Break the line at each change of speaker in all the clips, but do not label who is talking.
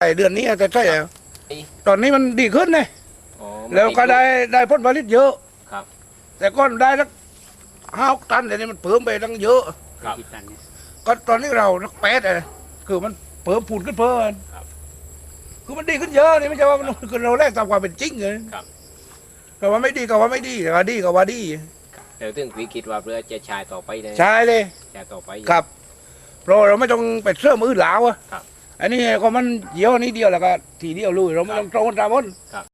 ไอเดือนนี้จะใช่แล้ว
ปี
ตอนนี้มันดีขึ้นเลย
อ๋อ
แล้วก็ได้ได้ผลผลิตเยอะ
ครับ
แต่ก่อนได้สักห้าหกตันแต่นี่มันเพิ่มไปตั้งเยอะ
ครับ
ก็ตอนนี้เรานักแปดเลยคือมันเพิ่มพูนขึ้นเพิ่ม
ครับ
คือมันดีขึ้นเยอะนี่ไม่ใช่ว่ามันคือเราแรกตามความเป็นจริงเลย
ครับ
แต่ว่าไม่ดีก็ว่าไม่ดีแต่ว่าดีก็ว่าดี
เดี๋ยวถึงวิคิดว่าเรือจะชายต่อไปเลย
ใช่เลย
ชายต่อไป
ครับเพราะเราไม่ต้องไปเชื่อมือหลาวอะ
ครับ
อันนี้ก็มันเยี่ยวนี้เดียวแล้วก็ทีเดียวลุยเราไม่ต้องตรงกันตามมัน
ครับ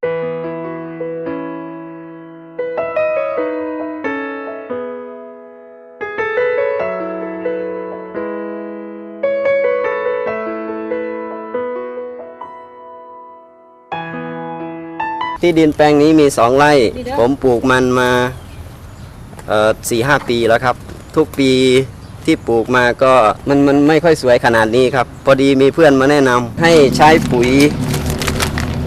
ที่ดินแปลงนี้มีสองไร่ ผมปลูกมันมาสี่ห้าปีแล้วครับ ทุกปี ที่ปลูกมาก็มันมันไม่ค่อยสวยขนาดนี้ครับ พอดีมีเพื่อนมาแนะนำให้ใช้ปุ๋ย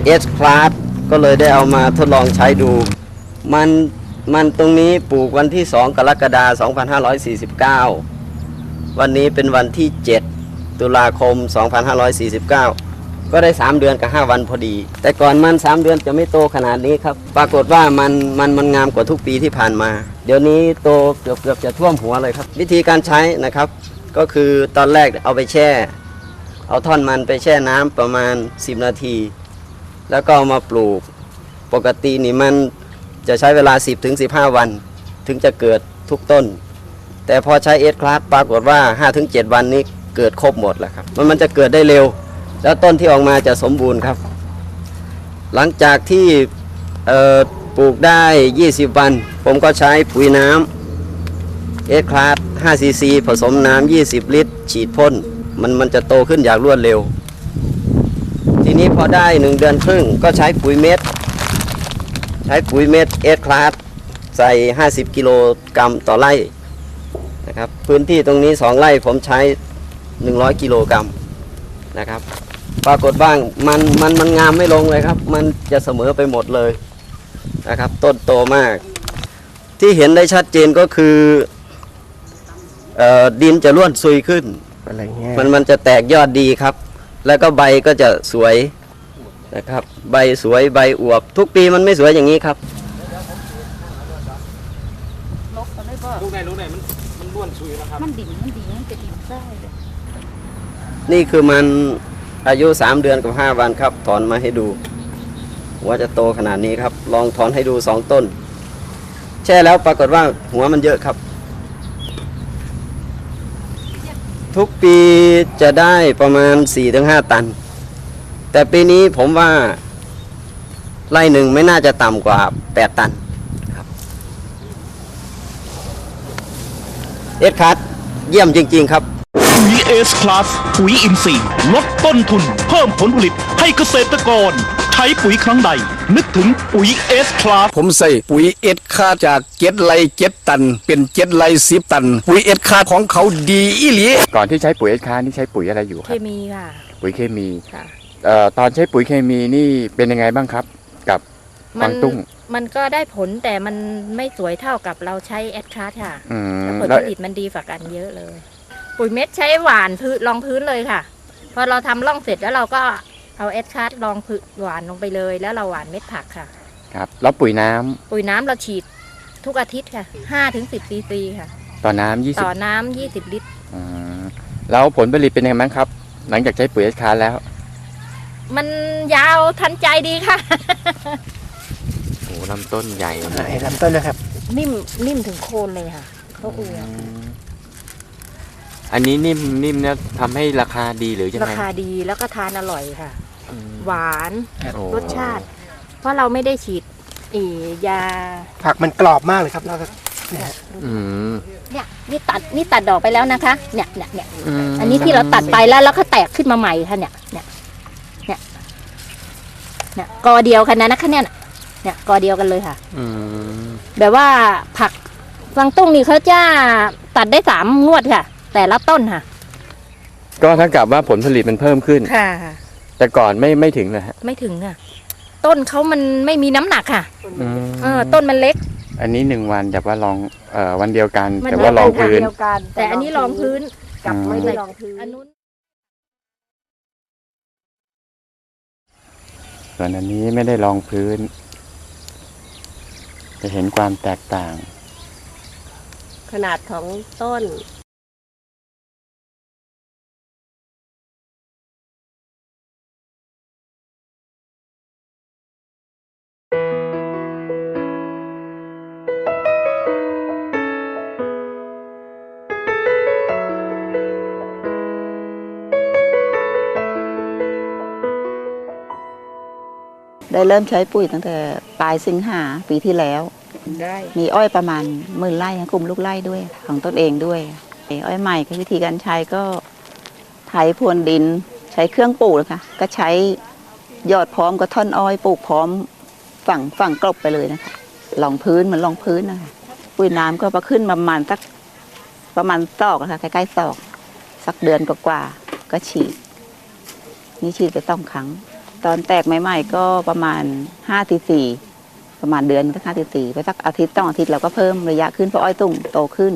เอสคลาสก็เลยได้เอามาทดลองใช้ดู มันมันตรงนี้ปลูกวันที่ 2 กรกฎาคม2549 วันนี้เป็นวันที่ 7 ตุลาคม 2549 ก็ได้ 3 เดือนกับ 5 วันพอดี แต่ก่อนมัน 3 เดือนจะไม่โตขนาดนี้ครับ ปรากฏว่ามันมันมันงามกว่าทุกปีที่ผ่านมา เดี๋ยวนี้โตเกือบเกือบจะท่วมหัวเลยครับ วิธีการใช้นะครับ ก็คือตอนแรกเอาไปแช่ เอาท่อนมันไปแช่น้ำประมาณ 10 นาที แล้วก็ามาปลูกปกตินี่มันจะใช้เวลา 10ถึง15 วัน ถึงจะเกิดทุกต้น แต่พอใช้เอสคลาสปรากฏว่า5-7วันนี้เกิดครบหมดแล้วครับมันมันจะเกิดได้เร็ว แล้วต้นที่ออกมาจะสมบูรณ์ครับ หลังจากที่เอ่อ ปลูกได้ 20 วัน ผมก็ใช้ปุ๋ยน้ำเอสคลาส5ซีซีผสมน้ำ 20 ลิตร ฉีดพ่นมันมันจะโตขึ้นอย่างรวดเร็ว ทีนี้พอได้ 1 เดือนครึ่งก็ใช้ปุ๋ยเม็ด ใช้ปุ๋ยเม็ดเอสคลาสใส่ 50 กิโลกรัมต่อไร่นะครับพื้นที่ตรงนี้ 2 ไร่ผมใช้ 100 กิโลกรัมนะครับ ปรากฏบ้างมันมันมันงามไม่ลงเลยครับ มันจะเสมอไปหมดเลย นะครับ ต้นโตมาก ที่เห็นได้ชัดเจนก็คือเออดินจะร่วนซุยขึ้น
อะไรเงี้ย
มันมันจะแตกยอดดีครับ แล้วก็ใบก็จะสวยนะครับ ใบสวยใบอวบ ทุกปีมันไม่สวยอย่างนี้ครับ
ลูกไหนลูกไหนมันมันล้วนซุยแล้วครับ
มันดิ่งมันดิ่งมันจะดิ่งได้เลย
นี่คือมันอายุ3เดือนกับ5วันครับ ถอนมาให้ดู หัวจะโตขนาดนี้ครับ ลองถอนให้ดู2ต้น แช่แล้วปรากฏว่าหัวมันเยอะครับ ทุกปีจะได้ประมาณ 4-5 ตัน แต่ปีนี้ผมว่าไร่หนึ่งไม่น่าจะต่ำกว่า 8 ตันครับเอ็ดคัดเยี่ยมจริง ๆ ครับ
ปุ๋ยเอสคลาสปุ๋ยอินทรีย์ลดต้นทุน เพิ่มผลผลิตให้เกษตรกร ใช้ปุ๋ยครั้งใด นึกถึงปุ๋ยเอสคลาส
ผมใส่ปุ๋ยเอ็ดค่าจากเจ็ดไร่เจ็ดตัน เป็นเจ็ดไร่สิบตัน ปุ๋ยเอ็ดค่าของเขาดีอีหลี
ก่อนที่ใช้ปุ๋ยเอสคานี่ใช้ปุ๋ยอะไรอยู่ค
เครับ มีค่ะ
ปุ๋ยเคมี
ค่ะ
เอ่อตอนใช้ปุ๋ยเคมีนี่เป็นยังไงบ้างครับ กับ
มั
กวางตุ้ง
มันก็ได้ผลแต่มันไม่สวยเท่ากับเราใช้แอดคาร์ค่ะ
อืม
แล้วผล
แล้ว
ผลิตมันดีกว่ากันเยอะเลย ปุ๋ยเม็ดใช้หวานพื้นรองพื้นเลยค่ะ พอเราทำร่องเสร็จแล้วเราก็ เอาแอดคาร์รองพื้นหวานลงไปเลย แล้วเราหวานเม็ดผักค่ะ
ครับแล้วปุ๋ยน้ำ
ปุ๋ยน้ำเราฉีดทุกอาทิตย์ค่ะห้าถึงสิบซีซีค่ะ
ต่อน้ำยี่สิบ
ต่อน้ำยี่สิบลิตร
อืมแล้วผลผลิตเป็นยังไงบ้างครับ หลังจากใช้ปุ๋ยเอสคาแล้ว
มันยาวทันใจดีค่ะ
โอ้ลำต้นใหญ่
ไหนลำต้นนะครับ
นิ่มนิ่มถึงโคนเลยค่ะเขาอว
อืมอันนี้นิ่มนิ่มเนี่ยทำให้ราคาดีหรือยัง
รา
ไง
คาดีแล้วก็ทานอร่อยค่ะ
อืม
หวาน
โอ้
รสชาติ เพราะเราไม่ได้ฉีดเออยา
ผักมันกรอบมากเลยครับแล้วก็เนี่ย
อืม
เนี่ยนี่ตัดนี่ตัดดอกไปแล้วนะคะ เนี่ยเนี่ยเนี่ย
ม
อันนี้ที่เราตัดไปแล้วแล้วก็แตกขึ้นมาใหม่ค่ะเนี่ยเนี่ยเนี่ยเนี่ยกอเดียวกันนะนะคะเนี่ยเนี่ยกอเดียวกันเลยค่ะ
อืม
แบบว่าผักฟังตุ้งนี่เขาจะตัดได้สามงวดค่ะ แต่ละต้นค่ะ
ก็เท่ากับว่าผลผลิตมันเพิ่มขึ้น
ค่ะ
แต่ก่อนไม่ไม่ถึงเลยฮะ
ไม่ถึงค่ะ ต้นเขามันไม่มีน้ำหนักค่ะ
อืม
เออ ต้นมันเล็ก
อันนี้หนึ่งวันแต่ว่าลองเอ่อวันเดียวกัน
วัน
แต่
เดียว
ว่าลอง
กัน
พื้น
แต่อันนี้รองพื้น
กับไม่ได้
รองพื้น อันนู้น
ส่วนอันนี้ไม่ได้รองพื้น จะเห็นความแตกต่าง
ขนาดของต้น
ได้เริ่มใช้ปุ๋ยตั้งแต่ปลายสิงหาปีที่แล้ว
ได้
มีอ้อยประมาณหมื่นไร่ค่ะคุมลูกไร่ด้วย ของตนเองด้วยไอ้อ้อยใหม่ก็วิธีการใช้ก็ไถพรวนดินใช้เครื่องปลูกนะคะก็ใช้ยอดพร้อมกับท่อนอ้อยปลูกพร้อม ฝั่งฝั่งกลบไปเลยนะคะรองพื้นเหมือนรองพื้นนะคะปุ๋ยน้ำก็ประขึ้นประมาณสักประมาณซอกนะคะใกล้ๆซอก สักเดือนกว่าๆก็ฉีด นี่ฉีดไปสองครั้ง ตอนแตกใหม่ๆก็ประมาณห้าทีสี่ประมาณเดือนสักห้าทีสี่ไปสักอาทิตย์ต้องอาทิตย์เราก็เพิ่มระยะขึ้นเพราะอ้อยตุ่มโตขึ้น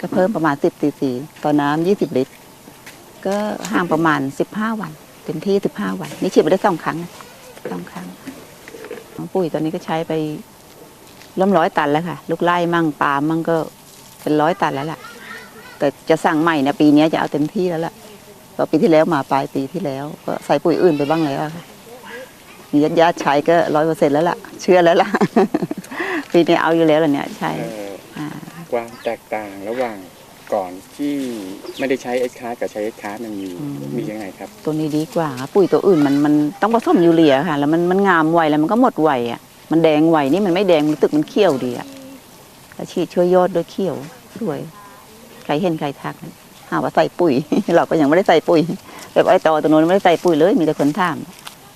ก็เพิ่มประมาณสิบทีสี่ต่อน้ำยี่สิบลิตร ก็ห่างประมาณสิบห้าวันเต็มที่สิบห้าวัน นี่ฉีดไปได้สองครั้งนะสองครั้ง ปุ๋ยตอนนี้ก็ใช้ไปร่วมร้อยตันแล้วค่ะ ลูกไร่มั่งปาล์มมั่งก็เป็นร้อยตันแล้วล่ะ แต่จะสั่งใหม่เนี่ยปีนี้จะเอาเต็มที่แล้วล่ะเพราะปีที่แล้วมาปลายปีที่แล้ว ก็ใส่ปุ๋ยอื่นไปบ้างแล้วอะค่ะมีญาติญาติๆใช้ก็ร้อยเปอร์เซ็นต์แล้วล่ะ เชื่อแล้วล่ะ ปีนี้เอาอยู่แล้วล่ะเนี่ยใช่า
ความแตกต่างระหว่าง ก่อนที่ไม่ได้ใช้เอสคาร์กับใช้เอสคาร์มันมี
อืม
มียังไงครับ
ตัวนี้ดีกว่าค่ะปุ๋ยตัวอื่นมันมันต้องผสมยูเรียค่ะ แล้วมันมันงามไวแล้วมันก็หมดไวอะมันแดงไวนี่มันไม่แดงรู้สึกมันเขียวดีอะแล้วฉีดช่วยยอดด้วยเขียวสวยใครเห็นใครทักนะหาว่าใส่ปุ๋ย เราก็ยังไม่ได้ใส่ปุ๋ยแบบไอ้ตอตัวโน้นไม่ได้ใส่ปุ๋ยเลยมีแต่คนถาม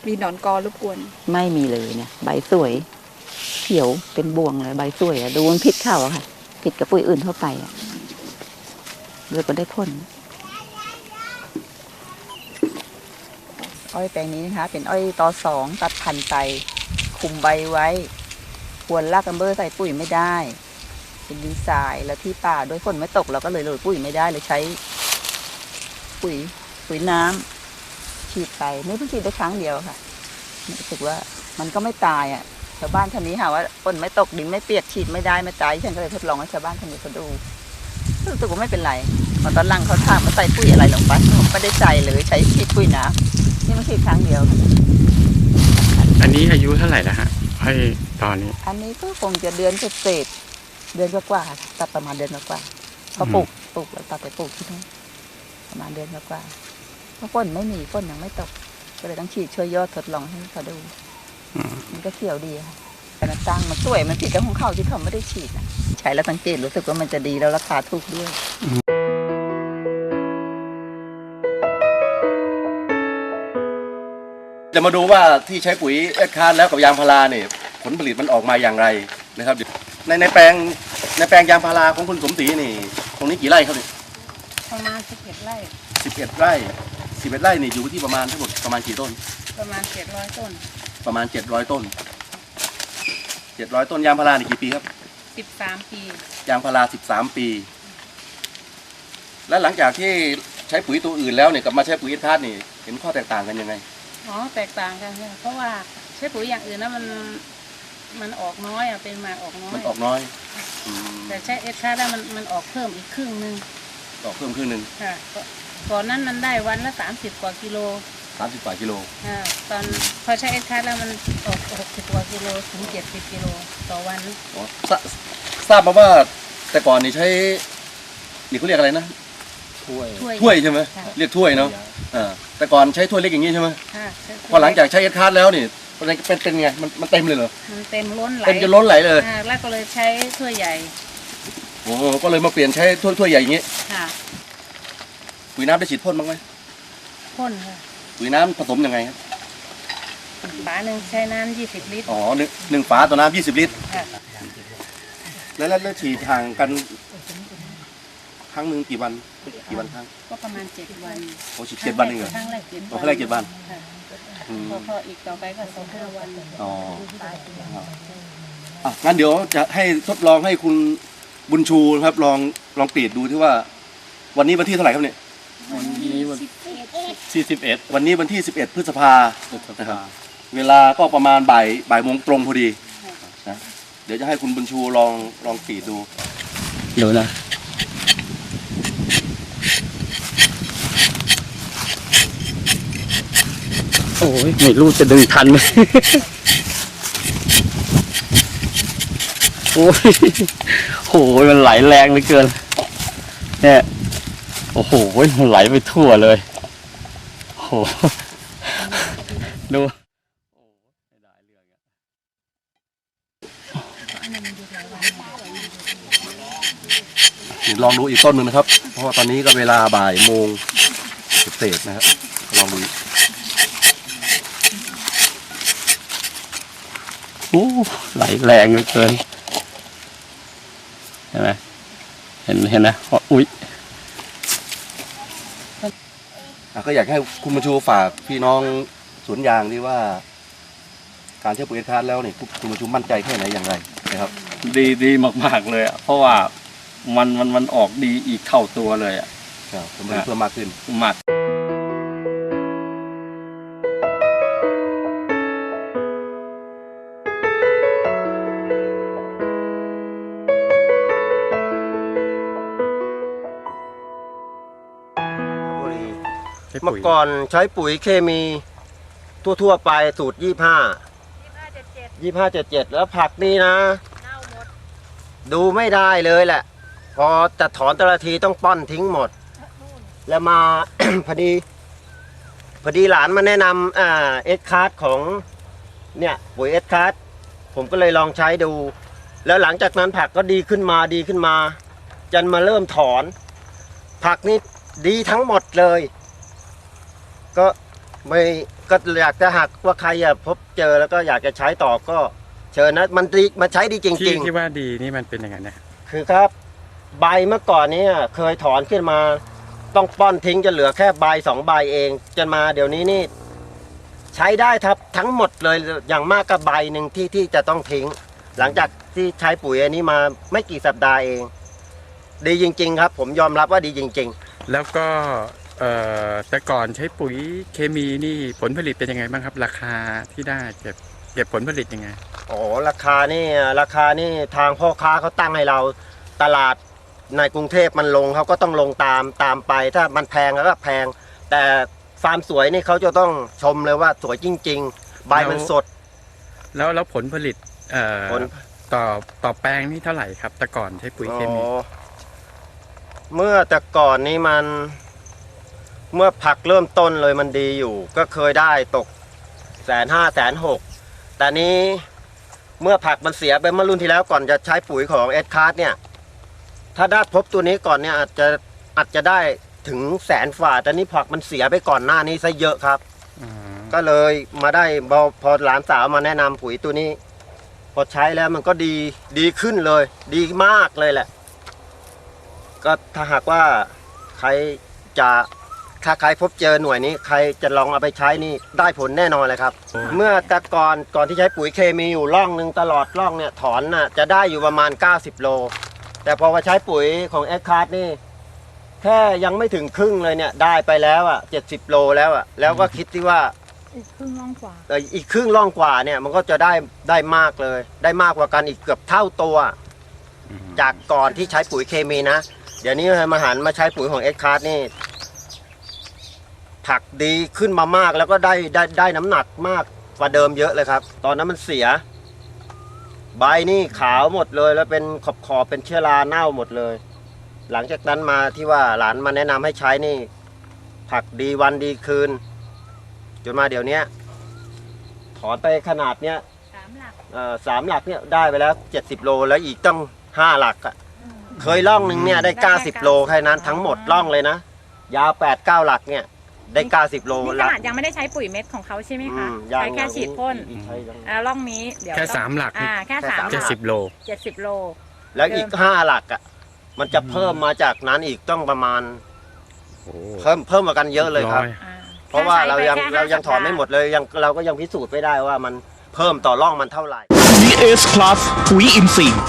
มีหนอนกอรบกวน
ไม่มีเลยเนี่ย ใบสวยเขียวเป็นบวงเลยใบสวยอะดูมันผิดเข้าอะค่ะผิดกับปุ๋ยอื่นทั่วไปอะ เลยก็ได้ผลอ้อยแปลงนี้นะคะ เป็นอ้อยตอสองตัดพันธุ์ไปคุมใบไว้ ควรลากกันเบอร์ใส่ปุ๋ยไม่ได้ เป็นดินทรายแล้วที่ป่าด้วยฝนไม่ตกเราก็เลยโรยปุ๋ยไม่ได้เลยใช้ ปุ๋ยปุ๋ยน้ำฉีดไปนี่เพิ่งฉีดได้ครั้งเดียวค่ะรู้สึกว่ามันก็ไม่ตายอะชาวบ้านท่านนี้หาว่าฝนไม่ตกดินไม่เปียกฉีดไม่ได้ไม่ตายฉันก็เลยทดลองให้ชาวบ้านท่านนี้เขาดูรู้สึกว่าไม่เป็นไร พอตอนหลังเขาถามมาใส่ปุ๋ยอะไรลงไปผมไม่ได้ใส่เลยใช้ฉีดปุ๋ยน้ำนี่มันฉีดครั้งเดียว
อันนี้อายุเท่าไหร่แล้วฮะให้ตอนนี้
อันนี้ก็คงจะเดือนเศษๆเดือนกว่าๆตัดประมาณเดือนกว่าๆเขาปลูกปลูกแล้วตัดไปปลูกที่นู่นประมาณเดือนกว่าๆเพราะฝนไม่มีฝนยังไม่ตก ก็เลยต้องฉีดช่วยยอดทดลองให้เขาดูมันก็เขียวดีค่ะแต่มันตั้งมันสวยมันผิดกับของเขาที่เขาไม่ได้ฉีดนะใช้แล้วสังเกตรู้สึกว่ามันจะดีแล้วราคาถูกด้วย
จะมาดูว่าที่ใช้ปุ๋ยเอ็ดคาร์แล้วกับยางพาราเนี่ยผลผลิตมันออกมาอย่างไรนะครับในในแปลงในแปลงยางพาราของคุณสมศรีนี่ตรงนี้กี่ไร่ครับเนี่ย
ประมาณสิบเอ็ดไร่
สิบเอ็ดไร่สิบเอ็ดไร่นี่อยู่ที่ประมาณทั้งหมดประมาณกี่ต้น
ประมาณเจ็ดร้อยต้น
ประมาณเจ็ดร้อยต้นเจ็ดร้อยต้นยางพารานี่กี่ปีครับ
สิบสามปี
ยางพาราสิบสามปี และหลังจากที่ใช้ปุ๋ยตัวอื่นแล้วเนี่ยกับมาใช้ปุ๋ยเอ็ดคาร์นี่เห็นข้อแตกต่างกันยังไง
อ๋อแตกต่างกันค่ะเพราะว่าใช้ปุ๋ยอย่างอื่นนะมันมันออกน้อยอะเป็นหมากออกน้อ
มัน
ย
ออกน้อยอืม
แต่ใช้เอสคาร์แล้วมันมันออกเพิ่มอีกครึ่งหนึ่ง
ออกเพิ่มครึ่งหนึ่ง
ค่ะก็ก่อนนั้นมันได้วันละสามสิบกว่ากิโล
สามสิบกว่ากิโล
อ่าตอนพอใช้เอสคาร์แล้วมันออกหกสิบกว่ากิโลถึงเจ็ดสิบกิโลต่อวัน
อ๋อทราทราบมาว่าแต่ก่อนนี่ใช้นี่เขาเรียกอะไรนะ
ถ้วย
ถ้วย
ถ้วยใช่ไหม
ค่ะ
เรียกถ้วยเนาะอ่า แต่ก่อนใช้ถ้วยเล็กอย่างนี้ใช่ไหม
ค่ะใช้ถ้วย
พอหลังจากใช้เอสคาร์แล้วนี่เป็นเป็นเป็นไงมันมันเต็มเลยเหรอ
มันเต็มล้นไหล
เต็มจนล้นไหลเลย
อ่าแล้วก็เลยใช้ถ้วยใหญ่
โอ้โหก็เลยมาเปลี่ยนใช้ถ้วยถ้วยใหญ่อย่างนี้
ค่ะ
ปุ๋ยน้ำได้ฉีดพ่นบ้างไหม
พ่นค่ะ
ปุ๋ยน้ำผสมยังไงครับ
ฝาหนึ่งใช้น้ำยี่สิบลิตร
อ๋อหนึ่งหนึ่งฝาต่อน้ำยี่สิบลิตร
ค่ะ
แล้วแล้วแล้วฉีดห่างกัน ครั้งหนึ่งกี่วันกี่วันครั้ง
ก็ประมาณเจ็ดวัน
โอ้ฉีดเจ็ดวันเองเหรอ
ครั้งแรกเจ็ด
อ๋อครั้งแรกเจ็ดวัน
ค่ะ
อืม
พอพออีกต่อไปก็สองห้าวัน
อ๋ออะงั้นเดี๋ยวจะให้ทดลองให้คุณบุญชูนะครับลองลองกรีดดูที่ว่า วันนี้วันที่เท่าไหร่ครับเนี่ย
วันนี้วันที่สิบเอ็ด
วันนี้วันที่11พฤษภานะครับเวลาก็ประมาณบ่ายบ่ายโมงตรงพอดีนะเดี๋ยวจะให้คุณบุญชูลองลองกรีดดู
ดูนะ อ้ยไม่รู้จะดึงทันไหมโอ้ยโอ้ยมันไหลแรงเหลือเกิน เนี่ย โอ้โหมันไหลไปทั่วเลยโอ้โหดู
ลองดูอีกต้นหนึ่งนะครับ เพราะว่าตอนนี้ก็เวลาบ่ายโมงเศษนะครับลองดูอีก
โอ้ไหลแรงเหลือเกินเห็นไหมเห็นเห็นนะอุ้ย
อะก็อยากให้คุณบุญชูฝากพี่น้องสวนยางที่ว่า การใช้ปุ๋ยเอสคาร์ดแล้วนี่คุณบุญชูมั่นใจแค่ไหนอย่างไรนะครับ
ดีดีมาก ๆ เลยอะเพราะว่ามันมันมันออกดีอีกเท่าตัวเลยอะ
ครับผลผลิตเพิ่มมากขึ้น
มาก
เมื่อก่อนใช้ปุ๋ยเคมีทั่วๆไปสูตรยี่ห้ายี่ห้าเจ็ดเจ็ดแล้วผักนี่นะดูไม่ได้เลยแหละ พอจะถอนแต่ละทีต้องป้อนทิ้งหมดแล้วมา พอดี พอดีหลานมาแนะนำอ่าเอสคาร์ดของเนี่ยปุ๋ยเอสคาร์ดผมก็เลยลองใช้ดู แล้วหลังจากนั้นผักก็ดีขึ้นมาดีขึ้นมา จนมาเริ่มถอน ผักนี่ดีทั้งหมดเลย ก็ไม่ก็อยากจะหักว่าใครอะพบเจอแล้วก็อยากจะใช้ต่อก็เชิญนะมันดีมันใช้ดีจ
ที่
ริง
ที่ว่าดีนี่มันเป็นยังไงนะ
ๆคือครับ ใบเมื่อก่อนเนี้เคยถอนขึ้นมา ต้องป้อนทิ้งจะเหลือแค่ใบสองใบเองจนมาเดี๋ยวนี้นี่ ใช้ได้ครับทั้งหมดเลยอย่างมากก็ใบหนึ่งที่ที่จะต้องทิ้ง หลังจากที่ใช้ปุ๋ยอันนี้มาไม่กี่สัปดาห์เอง ดีจริง ๆ ครับ ผมยอมรับว่าดีจริง ๆ
แล้วก็เอ่อ แต่ก่อนใช้ปุ๋ยเคมีนี่ผลผลิตเป็นยังไงบ้างครับ ราคาที่ได้เก็บเก็บผลผลิตยังไง
โอ้ราคานี่ราคานี่ทางพ่อค้าเขาตั้งให้เราตลาดในกรุงเทพมันลงเขาก็ต้องลงตามตามไปถ้ามันแพงแล้วก็แพง แต่ฟาร์มสวยนี่เขาจะต้องชมเลยว่าสวยจริง ๆ ใบมันสด
แล้วแล้วผลผลิตเอ่อ
ผล
ต่อต่อแปลงนี่เท่าไหร่ครับ แต่ก่อนใช้ปุ๋ยเคมี
อ๋อเมื่อแต่ก่อนนี้มัน เมื่อผักเริ่มต้นเลยมันดีอยู่ ก็เคยได้ตกแสนห้าแสนหกแต่นี้เมื่อผักมันเสียไปเมื่อรุ่นที่แล้วก่อนจะใช้ปุ๋ยของเอสคาร์เนี่ยถ้าได้พบตัวนี้ก่อนเนี่ยอาจจะอาจจะได้ถึงแสนฝ่าแต่นี้ผักมันเสียไปก่อนหน้านี้ซะเยอะครับก็เลยมาได้พอพอหลานสาวมาแนะนำปุ๋ยตัวนี้ พอใช้แล้วมันก็ดีดีขึ้นเลย ดีมากเลยแหละ ก็ถ้าหากว่าใครจะ ถ้าใครพบเจอหน่วยนี้ใครจะลองเอาไปใช้นี่ได้ผลแน่นอนเลยครับ เมื่อแต่ก่อนก่อนที่ใช้ปุ๋ยเคมีอยู่ร่องหนึ่งตลอดร่องเนี่ยถอนน่ะจะได้อยู่ประมาณ 90 โล แต่พอมาใช้ปุ๋ยของแอคคาร์ดนี่แค่ยังไม่ถึงครึ่งเลยเนี่ยได้ไปแล้วอะ70 โลแล้วอะแล้วก็คิดที่ว่า
อีกครึ่งล่องกว่า
เอ่ออีกครึ่งล่องกว่าเนี่ยมันก็จะได้ได้มากเลย ได้มากกว่ากันอีกเกือบเท่าตัว จากก่อนที่ใช้ปุ๋ยเคมีนะ เดี๋ยวนี้มาหันมาใช้ปุ๋ยของเอ็กคาร์นี่ ผักดีขึ้นมามากแล้วก็ได้ได้ได้น้ำหนักมากกว่าเดิมเยอะเลยครับ ตอนนั้นมันเสีย ใบนี่ขาวหมดเลย แล้วเป็นขอบขอบๆเป็นเชื้อราเน่าหมดเลย หลังจากนั้นมาที่ว่าหลานมาแนะนำให้ใช้นี่ ผักดีวันดีคืน จนมาเดี๋ยวเนี้ยถอนไปขนาดเนี้ย
สามหลัก
เอ่อสามหลักเนี่ยได้ไปแล้วเจ็ดสิบโลแล้วอีกต้องห้าหลักอะ่ะเคยล่องหนึ่งเนี่ยได้เก้าสิบโลแค่นั้นทั้งหมดล่องเลยนะยาวแปดเก้าหลักเนี่ย ได้เก้าสิบโล
นี่ข
ละ
นาดยังไม่ได้ใช้ปุ๋ยเม็ดของเขาใช่ไหม
อื
คะ
มยัง
ใช้แค่ฉีดพ่น
ใช้ยัง
อ่าร่องนี้เดี๋ยว
แค่
ต้อง
สามหลัก
อ่าแค่สาม
เจ็ดสิบโล
เจ็ดสิบโล
แล้วอีกห้าหลักอะ่ะมันจะเพิ่มมาจากนั้นอีกต้องประมาณเพิ่มเพิ่มมากันเยอะเลยครับ
ร้อย
เพราะว่าเรายัง
แค่ใช้ไปแค่
เรายัง
ห้า
ถอนไม่หมดเลยยังเราก็ยังพิสูจน์ไม่ได้ว่ามันเพิ่มต่อร่องมันเท่าไหร่
ปุ๋ยเอสคลาสปุ๋ยอินทรีย์